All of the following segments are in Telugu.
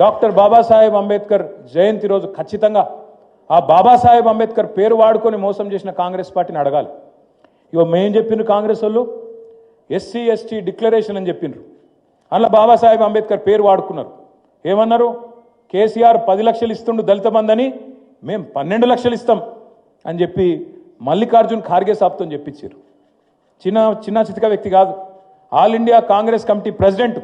డాక్టర్ బాబాసాహెబ్ అంబేద్కర్ జయంతి రోజు ఖచ్చితంగా ఆ బాబాసాహెబ్ అంబేద్కర్ పేరు వాడుకొని మోసం చేసిన కాంగ్రెస్ పార్టీని అడగాలి. ఇగో మేం చెప్పిండ్రు కాంగ్రెస్ వాళ్ళు ఎస్సీ ఎస్టీ డిక్లరేషన్ అని చెప్పిండ్రు. అందులో బాబాసాహెబ్ అంబేద్కర్ పేరు వాడుకున్నారు. ఏమన్నారు? కేసీఆర్ పది లక్షలు ఇస్తుండు దళిత మందని మేము పన్నెండు లక్షలు ఇస్తాం అని చెప్పి మల్లికార్జున్ ఖార్గే సాబ్తో చెప్పించారు చిన్న చిన్న చితిక వ్యక్తి కాదు. All India Congress committee president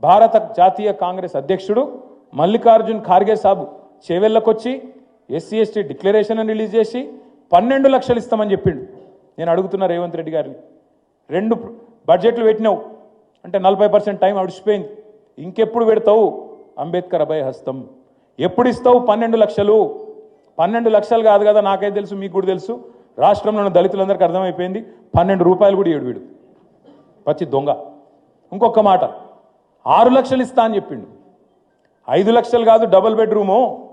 భారత జాతీయ కాంగ్రెస్ అధ్యక్షుడు మల్లికార్జున్ ఖార్గే సాబు చేవెళ్ళకొచ్చి ఎస్సీ ఎస్టీ డిక్లరేషన్ రిలీజ్ చేసి పన్నెండు లక్షలు ఇస్తామని చెప్పిండు. నేను అడుగుతున్నా రేవంత్ రెడ్డి గారిని. రెండు బడ్జెట్లు పెట్టినావు. అంటే నలభై పర్సెంట్ టైం అడిచిపోయింది. ఇంకెప్పుడు పెడతావు? అంబేద్కర్ అభయ హస్తం. ఎప్పుడు ఇస్తావు? పన్నెండు లక్షలు. పన్నెండు లక్షలు కాదు కదా నాకైతే తెలుసు మీకు కూడా తెలుసు. రాష్ట్రంలో ఉన్న దళితులందరికీ అర్థమైపోయింది. పన్నెండు రూపాయలు కూడా ఏడు వీడు. పచ్చి దొంగ. ఇంకొక మాట. ఆరు లక్షలు ఇస్తా అని చెప్పిండు. ఐదు లక్షలు కాదు డబుల్ బెడ్రూము.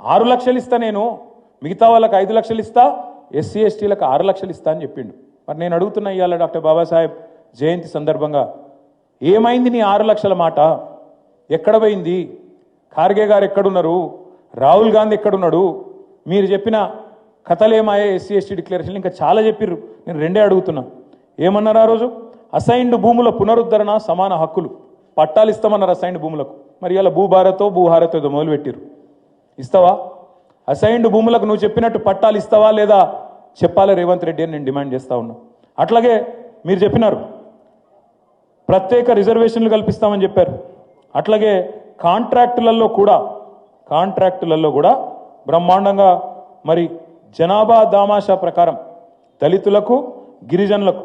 ఆరు లక్షలు ఇస్తా నేను. మిగతా వాళ్ళకి ఐదు లక్షలు ఇస్తా ఎస్సీ ఎస్టీలకు ఆరు లక్షలు ఇస్తా అని చెప్పిండు. మరి నేను అడుగుతున్నా ఇవాళ డాక్టర్ బాబాసాహెబ్ జయంతి సందర్భంగా ఏమైంది నీ ఆరు లక్షల మాట? ఎక్కడ పోయింది? ఖార్గే గారు ఎక్కడున్నారు? రాహుల్ గాంధీ ఎక్కడున్నాడు? మీరు చెప్పిన కథలేమాయే ఎస్సీ ఎస్టీ డిక్లరేషన్ ఇంకా చాలా చెప్పిర్రు. నేను రెండే అడుగుతున్నా. ఏమన్నారు ఆ రోజు? అసైన్డ్ భూముల పునరుద్ధరణ సమాన హక్కులు. పట్టాలు ఇస్తామన్నారు అసైన్డ్ భూములకు. మరి ఇలా భూభారతో భూహారతో ఏదో మొదలుపెట్టిరు ఇస్తావా? అసైన్డ్ భూములకు నువ్వు చెప్పినట్టు పట్టాలు ఇస్తావా లేదా చెప్పాలి రేవంత్ రెడ్డి అని నేను డిమాండ్ చేస్తా ఉన్నా. అట్లాగే మీరు చెప్పినారు ప్రత్యేక రిజర్వేషన్లు కల్పిస్తామని చెప్పారు. అట్లాగే కాంట్రాక్టులలో కూడా కాంట్రాక్టులలో కూడా బ్రహ్మాండంగా మరి జనాభా దామాషా ప్రకారం దళితులకు గిరిజనులకు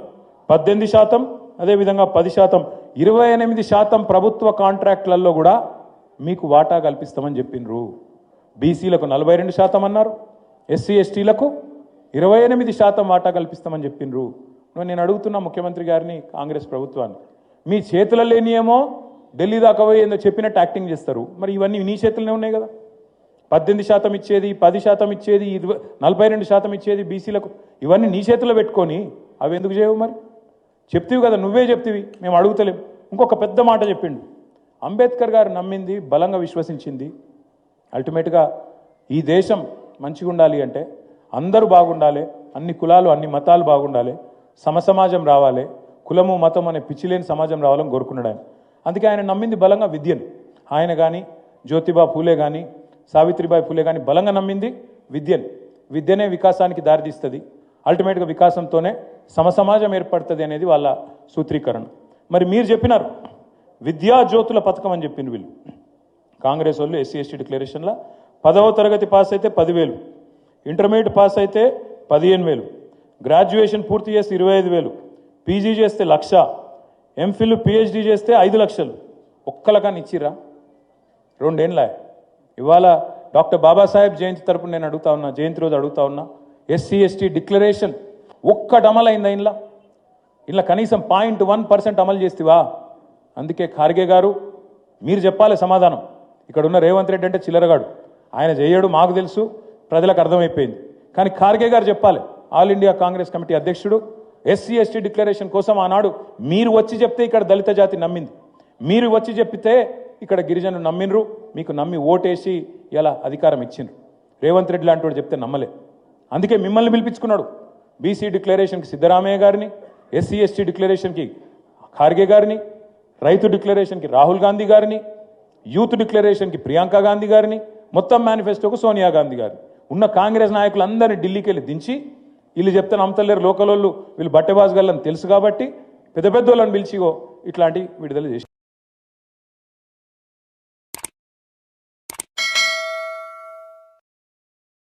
పద్దెనిమిది శాతం అదేవిధంగా పది శాతం ఇరవై ఎనిమిది శాతం ప్రభుత్వ కాంట్రాక్టులలో కూడా మీకు వాటా కల్పిస్తామని చెప్పిండ్రు బీసీలకు నలభై రెండు శాతం అన్నారు ఎస్సీ ఎస్టీలకు ఇరవై ఎనిమిది శాతం వాటా కల్పిస్తామని చెప్పిండ్రు నువ్వు నేను అడుగుతున్నా ముఖ్యమంత్రి గారిని కాంగ్రెస్ ప్రభుత్వాన్ని మీ చేతుల లేనియేమో ఢిల్లీ దాకా పోయేందో చెప్పినట్టు యాక్టింగ్ చేస్తారు. మరి ఇవన్నీ నీ చేతుల్లోనే ఉన్నాయి కదా. పద్దెనిమిది శాతం ఇచ్చేది పది శాతం ఇచ్చేది ఇరవై నలభై రెండు శాతం ఇచ్చేది బీసీలకు ఇవన్నీ నీ చేతిలో పెట్టుకొని అవి ఎందుకు చేయవు మరి? చెప్తివి కదా నువ్వే చెప్తివి మేము అడుగుతలేం. ఇంకొక పెద్ద మాట చెప్పిండు. అంబేద్కర్ గారు నమ్మింది బలంగా విశ్వసించింది. అల్టిమేట్గా ఈ దేశం మంచిగా ఉండాలి అంటే అందరూ బాగుండాలి అన్ని కులాలు అన్ని మతాలు బాగుండాలి సమసమాజం రావాలి కులము మతం అనే పిచ్చిలేని సమాజం రావాలని కోరుకున్నాడు ఆయన. అందుకే ఆయన నమ్మింది బలంగా విద్యను. ఆయన కానీ జ్యోతిబా ఫూలే కానీ సావిత్రిబాయి ఫూలే కానీ బలంగా నమ్మింది విద్యను. విద్యనే వికాసానికి దారితీస్తుంది. అల్టిమేట్గా వికాసంతోనే సమసమాజం ఏర్పడుతుంది అనేది వాళ్ళ సూత్రీకరణ. మరి మీరు చెప్పినారు విద్యాజ్యోతుల పథకం అని చెప్పింది వీళ్ళు. కాంగ్రెస్ వాళ్ళు ఎస్సీ ఎస్టీ డిక్లరేషన్లో పదవ తరగతి పాస్ అయితే పదివేలు ఇంటర్మీడియట్ పాస్ అయితే పదిహేను వేలు గ్రాడ్యుయేషన్ పూర్తి చేస్తే ఇరవై ఐదు వేలు పీజీ చేస్తే లక్ష ఎంఫిల్ పిహెచ్డీ చేస్తే ఐదు లక్షలు. ఒక్కలకాన్ని ఇచ్చిరా రెండేళ్ళ ఇవాళ డాక్టర్ బాబాసాహెబ్ జయంతి తరపున నేను అడుగుతా ఉన్నా జయంతి రోజు అడుగుతా ఉన్నా ఎస్సీ ఎస్టీ డిక్లరేషన్ ఒక్కటి అమలైందా ఇంట్లో ఇంట్లో కనీసం పాయింట్ వన్ పర్సెంట్ అమలు చేస్తేవా? అందుకే ఖార్గే గారు మీరు చెప్పాలి సమాధానం. ఇక్కడ ఉన్న రేవంత్ రెడ్డి అంటే చిల్లరగాడు. ఆయన చేయడు మాకు తెలుసు ప్రజలకు అర్థమైపోయింది. కానీ ఖార్గే గారు చెప్పాలి ఆల్ ఇండియా కాంగ్రెస్ కమిటీ అధ్యక్షుడు ఎస్సీ ఎస్టీ డిక్లరేషన్ కోసం ఆనాడు మీరు వచ్చి చెప్తే ఇక్కడ దళిత జాతి నమ్మింది. మీరు వచ్చి చెప్పితే ఇక్కడ గిరిజనులు నమ్మినరు మీకు నమ్మి ఓటేసి ఇలా అధికారం ఇచ్చిండ్రు. రేవంత్ రెడ్డి లాంటి వాడు చెప్తే నమ్మలే. అందుకే మిమ్మల్ని పిలిపించుకున్నాడు. బీసీ డిక్లరేషన్కి సిద్ధరామయ్య గారిని ఎస్సీ ఎస్టీ డిక్లరేషన్కి ఖార్గే గారిని రైతు డిక్లరేషన్కి రాహుల్ గాంధీ గారిని యూత్ డిక్లరేషన్కి ప్రియాంక గాంధీ గారిని మొత్తం మేనిఫెస్టోకు సోనియా గాంధీ గారిని. ఉన్న కాంగ్రెస్ నాయకులందరినీ ఢిల్లీకి వెళ్ళి దించి వీళ్ళు చెప్తాను నమ్మతలేరు లోకలోళ్ళు వాళ్ళు వీళ్ళు బట్టెబాజ్ గల్లని తెలుసు కాబట్టి పెద్ద పెద్ద వాళ్ళని పిలిచిగో ఇట్లాంటి విడుదల చేసి